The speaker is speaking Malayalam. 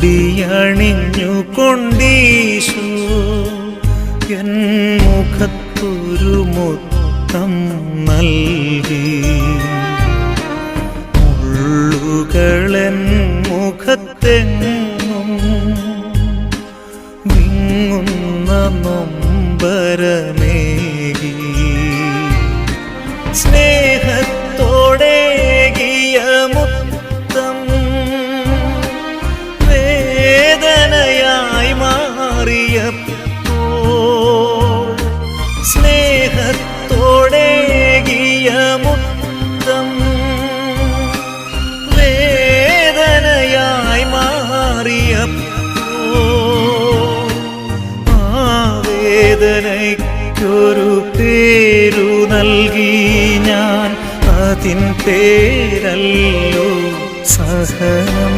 മുടിയണിഞ്ഞു കൊണ്ടീശു എൻ മുഖത്തൊരു മുത്തം നൽകി. മുള്ളുകളൻ മുഖത്തെങ്ങും വിങ്ങുന്ന നൊമ്പരമേകി. സ്നേഹത്തോടേകിയ മാറിയപ്പോൾ സ്നേഹത്തോടേകിയ മുത്തം മാറിയപ്പോൾ ആ വേദനയ്ക്കൊരു പേരു നൽകി ഞാൻ അതിൻ പേരല്ലോ സഹനം.